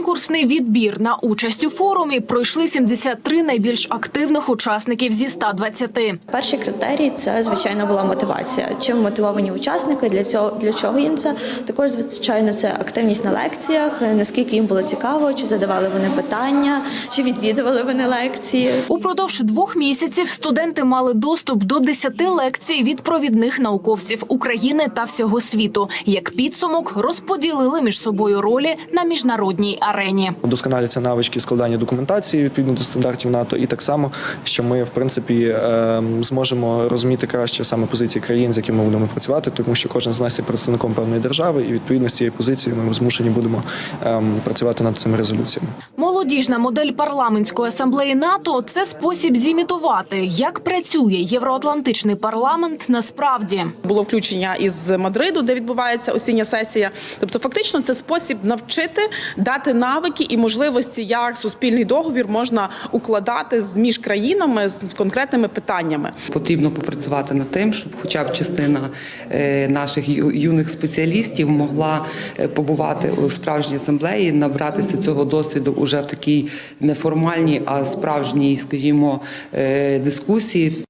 Конкурсний відбір на участь у форумі пройшли 73 найбільш активних учасників зі 120. Перший критерій це звичайно була мотивація. Чим мотивовані учасники? Для цього для чого їм це? Також звичайно це активність на лекціях, наскільки їм було цікаво, чи задавали вони питання, чи відвідували вони лекції. Упродовж двох місяців студенти мали доступ до 10 лекцій від провідних науковців України та всього світу. Як підсумок розподілили між собою ролі на міжнародній арені. Вдосконаляться навички складання документації відповідно до стандартів НАТО, і так само, що ми в принципі ем, зможемо розуміти краще саме позиції країн, з якими ми будемо працювати, тому що кожен з нас є представником певної держави, і відповідно з цією позицією ми змушені будемо ем, працювати над цими резолюціями. Молодіжна модель парламентської асамблеї НАТО це спосіб зімітувати, як працює євроатлантичний парламент насправді. було включення із Мадриду, де відбувається осіння сесія. Тобто, фактично, це спосіб навчити, дати навики і можливості, як суспільний договір можна укладати з між країнами з конкретними питаннями. Потрібно попрацювати над тим, щоб хоча б частина е, наших юних спеціалістів могла е, побувати у справжній асамблеї, набратися цього досвіду уже в такій неформальній, а справжній, скажімо, е, дискусії.